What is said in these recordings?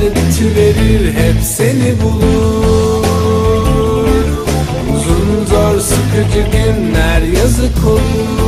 dertler bitiverir Hep seni bulur. Uzun zor sıkıcı günler yazık olur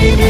hep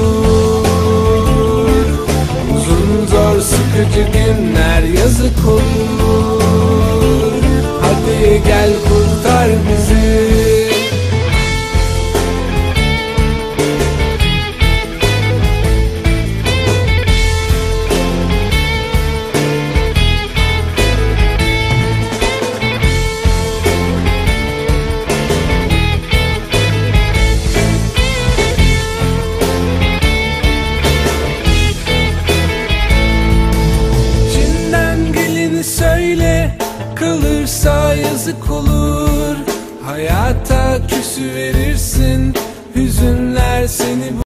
sıkıcı günler yazık olur. Hadi gel kurtar bizi Kalırsa yazık olur. Hayata küsü verirsin. Hüzünler seni